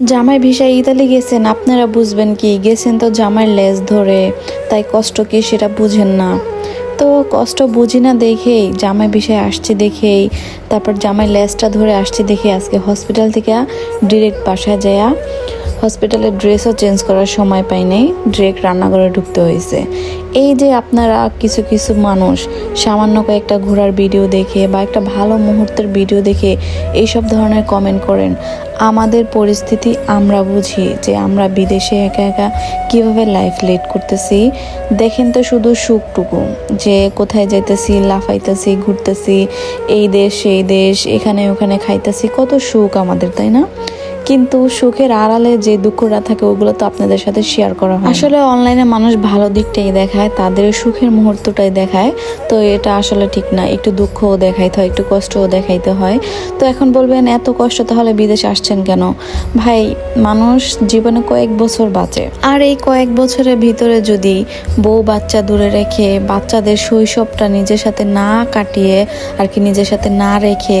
জামাই ভিসায় ইতালি গেছেন, আপনারা বুঝবেন কি? গেছেন তো জামাই লেজ ধরে, তাই কষ্ট কি সেটা বুঝেন না। তো কষ্ট বুঝি না দেখেই, জামাই বিষয়ে আসছে দেখেই, তারপর জামাই লেজটা ধরে আসছে দেখে আজকে হসপিটাল থেকে ডিরেক্ট বাসায় যায়া হসপিটালের ড্রেসও চেঞ্জ করার সময় পাই নাই ডিরেক্ট রান্নাঘরে ঢুকতে হয়েছে এই যে আপনারা কিছু কিছু মানুষ সামান্য কয়েকটা ঘোরার ভিডিও দেখে বা একটা ভালো মুহূর্তের ভিডিও দেখে এইসব ধরনের কমেন্ট করেন, আমাদের পরিস্থিতি আমরা বুঝি যে আমরা বিদেশে একা একা কীভাবে লাইফ লিড করতেছি। দেখেন তো শুধু সুখটুকু, যে কোথায় যাইতেছি, লাফাইতেছি, ঘুরতেছি, এই দেশ, সেই দেশ, এখানে ওখানে খাইতেছি, কত সুখ আমাদের, তাই না? কিন্তু সুখের আড়ালে যে দুঃখটা থাকে, ওগুলো তো আপনাদের সাথে শেয়ার করা হয় আসলে অনলাইনে মানুষ ভালো দিকটাই দেখায়, তাদের সুখের মুহূর্তটাই দেখায়। তো এটা আসলে ঠিক না, একটু দুঃখও দেখাইতে হয়, একটু কষ্টও দেখাইতে হয়। তো এখন বলবেন, এত কষ্ট তাহলে বিদেশে আসছেন কেন? ভাই, মানুষ জীবনে কয়েক বছর বাঁচে। আর এই কয়েক বছরের ভিতরে যদি বউ বাচ্চা দূরে রেখে বাচ্চাদের শৈশবটা নিজের সাথে না কাটিয়ে আর কি নিজের সাথে না রেখে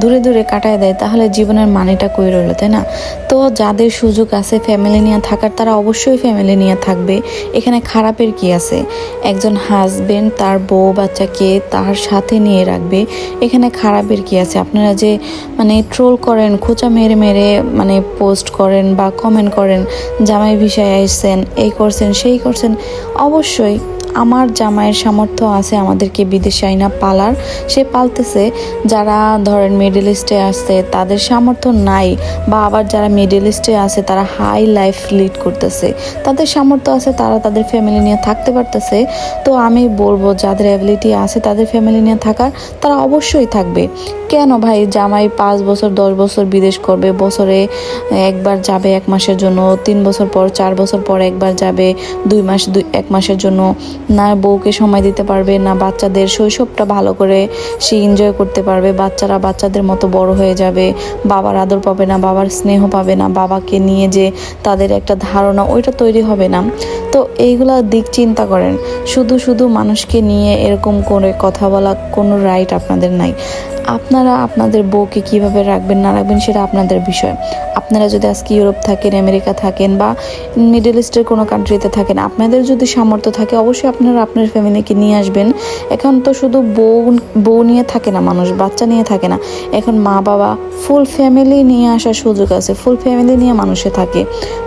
দূরে দূরে কাটায় দেয়, তাহলে জীবনের মানেটা কই রইল, তাই না? তো যাদের সুযোগ আছে ফ্যামিলি নিয়ে থাকার, তারা অবশ্যই ফ্যামিলি নিয়ে থাকবে। এখানে খারাপের কি আছে? একজন হাজবেন্ড তার বউ বাচ্চাকে তার সাথে নিয়ে রাখবে। এখানে খারাপের কি আছে? আপনারা যে মানে ট্রোল করেন, খোঁচা মেরে মেরে মানে পোস্ট করেন বা কমেন্ট করেন, জামাই ভিসায় আসছেন, এই করছেন, সেই করছেন, অবশ্যই আমার জামাইয়ের সামর্থ্য আছে আমাদেরকে বিদেশে আইনা পালার। সে পালতেছে। যারা ধরেন মিডল ইস্টে আসছে তাদের সামর্থ্য নাই বা আবার যারা মিডল ইস্টে আছে, তারা হাই লাইফ লিড করতেছে। তাদের সামর্থ্য আছে, তারা তাদের ফ্যামিলি নিয়ে থাকতে পারতেছে। তো আমি বলব, যাদের অ্যাবিলিটি আছে তাদের ফ্যামিলি নিয়ে থাকার, তারা অবশ্যই থাকবে। কেন ভাই? জামাই পাঁচ বছর, দশ বছর বিদেশ করবে, বছরে একবার যাবে এক মাসের জন্য, তিন বছর পর, চার বছর পর একবার যাবে, দুই মাস, দুই, এক মাসের জন্য। না বউকে সময় দিতে পারবে, না বাচ্চাদের শৈশবটা ভালো করে সে এনজয় করতে পারবে, বাচ্চারা বাচ্চাদের মতো বড় হয়ে যাবে, বাবার আদর পাবে না, বাবার স্নেহ পাবে না, বাবাকে নিয়ে যে তাদের একটা ধারণা, ওইটা তৈরি হবে না। তো এইগুলা দিক চিন্তা করেন, শুধু শুধু মানুষকে নিয়ে এরকম করে কথা বলা কোনো রাইট আপনাদের নাই। আপনারা আপনাদের বউকে কীভাবে রাখবেন, না রাখবেন সেটা আপনাদের বিষয়। আপনারা যদি আজকে ইউরোপ থাকেন, আমেরিকা থাকেন বা মিডল ইস্টের কোনো কান্ট্রিতে থাকেন, আপনাদের যদি সামর্থ্য থাকে, অবশ্যই আপনারা আপনার ফ্যামিলিকে নিয়ে আসবেন। এখন তো শুধু বউ বউ নিয়ে থাকে না মানুষ, বাচ্চা নিয়ে থাকে না। এখন মা বাবা ফুল ফ্যামিলি নিয়ে আসার সুযোগ আছে ফুল ফ্যামিলি নিয়ে মানুষে থাকে।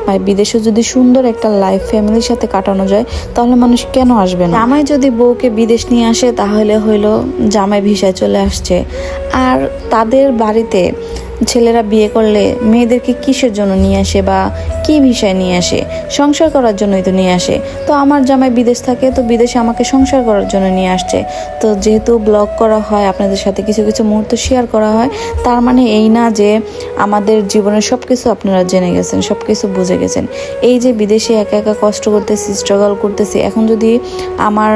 ভাই বিদেশে যদি সুন্দর একটা লাইফ ফ্যামিলির সাথে কাটানো যায়, তাহলে মানুষ কেন আসবে না? জামাই যদি বউকে বিদেশ নিয়ে আসে, তাহলে হইল জামাই ভিসায় চলে আসছে। আর তাদের বাড়িতে ছেলেরা বিয়ে করলে মেয়েদেরকে কিসের জন্য নিয়ে আসে বা কি বিষয় নিয়ে আসে? সংসার করার জন্যই তো নিয়ে আসে। তো আমার জামাই বিদেশ থাকে, তো বিদেশে আমাকে সংসার করার জন্য নিয়ে আসছে। তো যেহেতু ব্লগ করা হয়, আপনাদের সাথে কিছু কিছু মুহূর্ত শেয়ার করা হয়, তার মানে এই না যে আমাদের জীবনের সব কিছু আপনারা জেনে গেছেন সব কিছু বুঝে গেছেন। এই যে বিদেশে একা একা কষ্ট করতেছি স্ট্রাগল করতেছি, এখন যদি আমার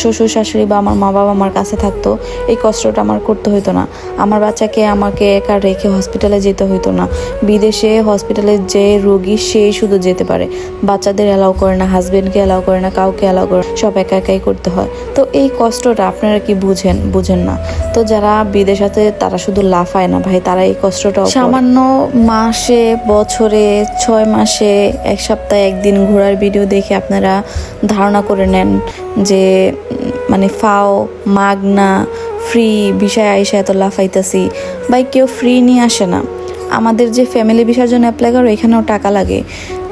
শ্বশুর শাশুড়ি বা আমার মা বাবা আমার কাছে থাকতো, এই কষ্টটা আমার করতে হতো না। আমার বাচ্চাকে আমাকে একা রেখে হসপিটালে যেতে হতো না। বিদেশে হসপিটালে যে রোগী সেই শুধু যেতে পারে। বাচ্চাদের অ্যালাউ করে না হাজবেন্ডকে অ্যালাউ করে না, কাউকে অ্যালাউ করে সব একা একাই করতে হয়। তো এই কষ্টটা আপনারা কি বুঝেন? বুঝেন না। তো যারা বিদেশ আছে, তারা শুধু লাফায় না ভাই, তারা এই কষ্টটা সামান্য মাসে, বছরে ছয় মাসে, এক সপ্তাহে একদিন ঘোরার ভিডিও দেখে আপনারা ধারণা করে নেন যে মানে ফাও, মাগনা ফ্রি বিষয় আইসা এত লাফাইতাছি বা কেউ ফ্রি নিয়ে আসে না। আমাদের যে ফ্যামিলি ভিসার জন্য অ্যাপ্লাই করো, এখানেও টাকা লাগে।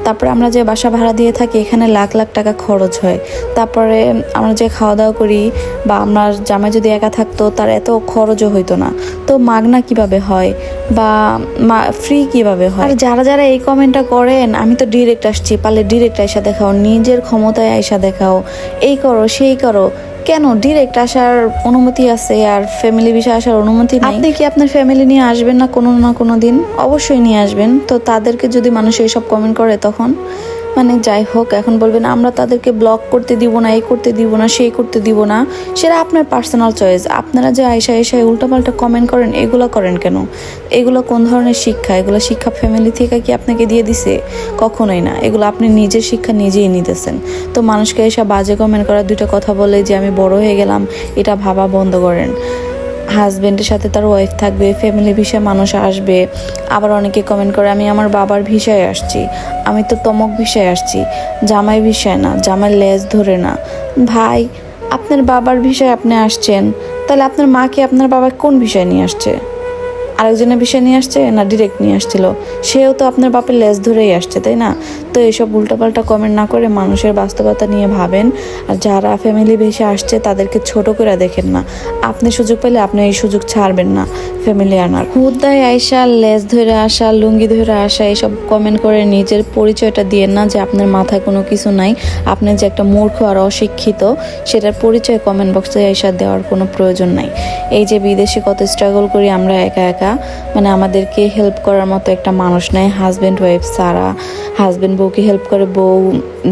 তারপরে আমরা যে বাসা ভাড়া দিয়ে থাকি, এখানে লাখ লাখ টাকা খরচ হয়। তারপরে আমরা যে খাওয়া দাওয়া করি, বা আমার জামাই যদি একা থাকতো, তার এত খরচও হইতো না। তো মাগনা কীভাবে হয়? বা ফ্রি কীভাবে হয়? আর যারা যারা এই কমেন্টটা করেন, আমি তো ডিরেক্ট আসছি, পারলে ডিরেক্ট আইসা দেখাও, নিজের ক্ষমতায় আইসা দেখাও। এই করো, সেই করো। কেন? ডিরেক্ট আসার অনুমতি আছে আর ফ্যামিলি বিষয়ে আসার অনুমতি নেই। আপনি কি আপনার ফ্যামিলি নিয়ে আসবেন না কোনো না কোনো দিন? অবশ্যই নিয়ে আসবেন। তো তাদেরকে যদি মানুষ এইসব কমেন্ট করে তখন? মানে যাই হোক, এখন বলবেন, আমরা তাদেরকে ব্লক করতে দিব না এই করতে দিব না সেই করতে দিব না। সেটা আপনার পার্সোনাল চয়েস আপনারা যে আয়সা আয়সায় উল্টাপাল্টা কমেন্ট করেন, এগুলো করেন কেন? এগুলো কোন ধরনের শিক্ষা? এগুলো শিক্ষা ফ্যামিলি থেকে কি আপনাকে দিয়ে দিছে? কখনোই না। এগুলো আপনি নিজের শিক্ষা নিজেই নিতেছেন। তো মানুষকে এসে বাজে কমেন্ট করার দুইটা কথা বলে যে, আমি বড় হয়ে গেলাম, এটা ভাবা বন্ধ করেন। হাজবেন্ডের সাথে তার ওয়াইফ থাকবে ফ্যামিলি ভিসায় মানুষ আসবে। আবার অনেকে কমেন্ট করে, আমি আমার বাবার ভিসায় আসছি। আমি তো তমক ভিসায় আসছি। জামাই ভিসায় না, জামাই লেজ ধরে না। ভাই, আপনার বাবার ভিসায় আপনি আসছেন, তাহলে আপনার মাকে আপনার বাবা কোন বিষয় নিয়ে আসছে? আরেকজনের বিষয় নিয়ে আসছে না ডিরেক্ট নিয়ে আসছিল? সেও তো আপনার বাপের লেজ ধরেই আসছে, তাই না? তো এইসব উল্টাপাল্টা কমেন্ট না করে মানুষের বাস্তবতা নিয়ে ভাবেন। আর যারা ফ্যামিলি বেশি আসছে, তাদেরকে ছোট করে দেখেন না। আপনি সুযোগ পেলে আপনি এই সুযোগ ছাড়বেন না ফ্যামিলি আনার। হুদায় আইসা লেজ ধরে আসা, লুঙ্গি ধরে আসা এইসব কমেন্ট করে নিজের পরিচয়টা দিয়ে না যে আপনার মাথায় কোনো কিছু নাই। আপনি যে একটা মূর্খ আর অশিক্ষিত, সেটার পরিচয় কমেন্ট বক্সে আইসা দেওয়ার কোনো প্রয়োজন নাই। এই যে বিদেশে কত স্ট্রাগল করি আমরা একা একা মানে আমাদেরকে হেল্প করার মতো একটা মানুষ নাই। হাজব্যান্ড ওয়াইফ সারা হাজব্যান্ড বউকে হেল্প করে, বউ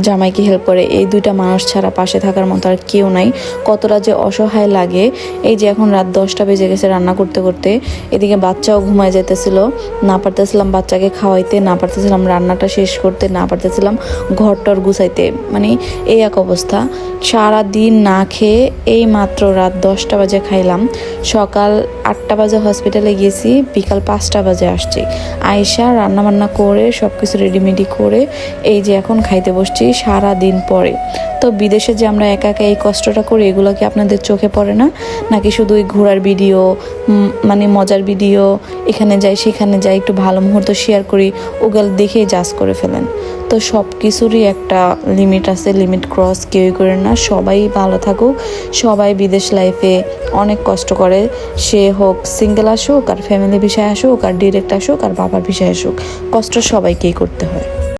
জামাইকে হেল্প করে, এই দুইটা মানুষ ছাড়া পাশে থাকার মতো আর কেউ নাই। কতটা যে অসহায় লাগে। এই যে এখন রাত দশটা বেজে গেছে রান্না করতে করতে। এদিকে বাচ্চাও ঘুমায় যেতেছিল না পারতেছিলাম বাচ্চাকে খাওয়াইতে, না পারতেছিলাম রান্নাটা শেষ করতে, না পারতেছিলাম ঘরটর গুছাইতে। মানে এই এক অবস্থা। সারা দিন না খেয়ে এই মাত্র রাত দশটা বাজে খাইলাম। সকাল আটটা বাজে হসপিটালে গেছি বিকাল পাঁচটা বাজে আসছি। আয়সা রান্নাবান্না করে সব কিছু রেডিমেডি করে এই যে এখন খাইতে বসছি সারা দিন পরে। তো বিদেশে যে আমরা একা একা এই কষ্টটা করি, এগুলো কি আপনাদের চোখে পড়ে না? নাকি শুধু ওই ঘোরার ভিডিও মানে মজার ভিডিও, এখানে যাই, সেখানে যাই, একটু ভালো মুহূর্ত শেয়ার করি, ওগুলো দেখেই জাজ করে ফেলেন। তো সব কিছুরই একটা লিমিট আছে লিমিট ক্রস কেউই করে না, সবাই ভালো থাকুক, সবাই বিদেশ লাইফে অনেক কষ্ট করে, সে হোক সিঙ্গেল আসুক, আর ফ্যামিলি বিষয়ে আসুক, আর ডিরেক্ট আসুক, আর বাবার বিষয়ে আসুক, কষ্ট সবাইকেই করতে হয়।